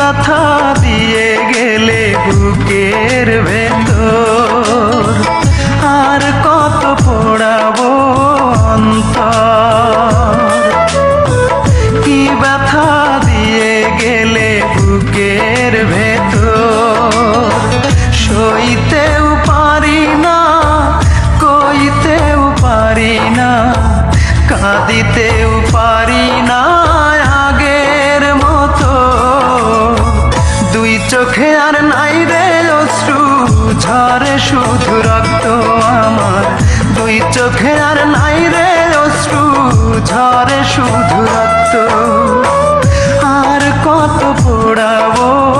কথা দিয়ে গেলে বুকের ভেতর। আর কত পড়াব অন্ত কি ব্যথা দিয়ে গেলে বুকের ভেতর। সইতেও পারি না, কইতেও পারি না, কাঁদিতেও পারি না। আর নাই রে অশ্রু ঝরে শুধু রক্ত আমার। দুই চোখে আর নাই রে অশ্রু ঝরে শুধু রক্ত। আর কত পোড়াবো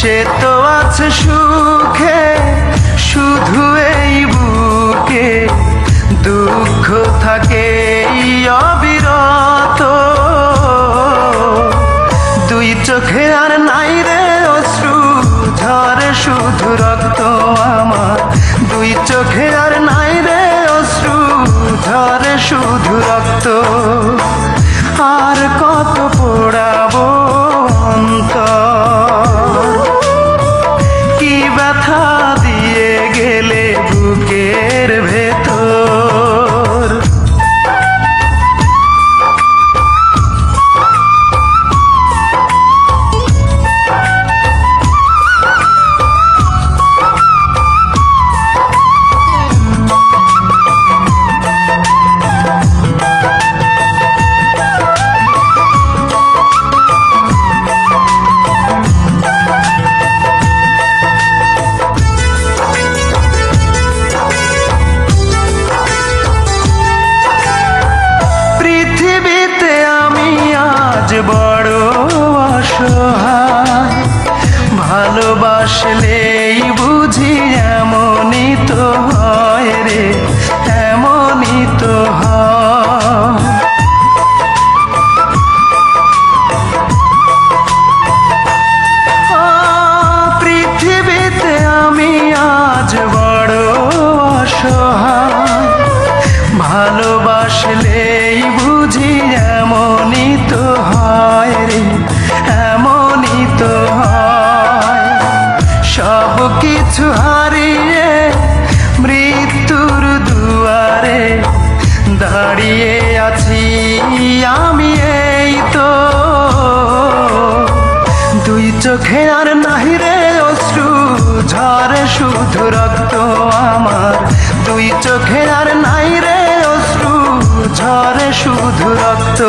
সে তো আছে সুখে, শুধু এই বুকে দুঃখ থাকে অবিরত। দুই চোখে আর নাই রে অশ্রু ঝরে শুধু রক্ত আমার। দুই চোখে আর নাই রে অশ্রু ঝরে শুধু রক্ত। আর কত পোড়াবো চোখে আর নাহি রে অশ্রু ঝরে শুধু রক্ত আমার। দুই চোখে আর নাই রে অশ্রু ঝরে শুধু রক্ত।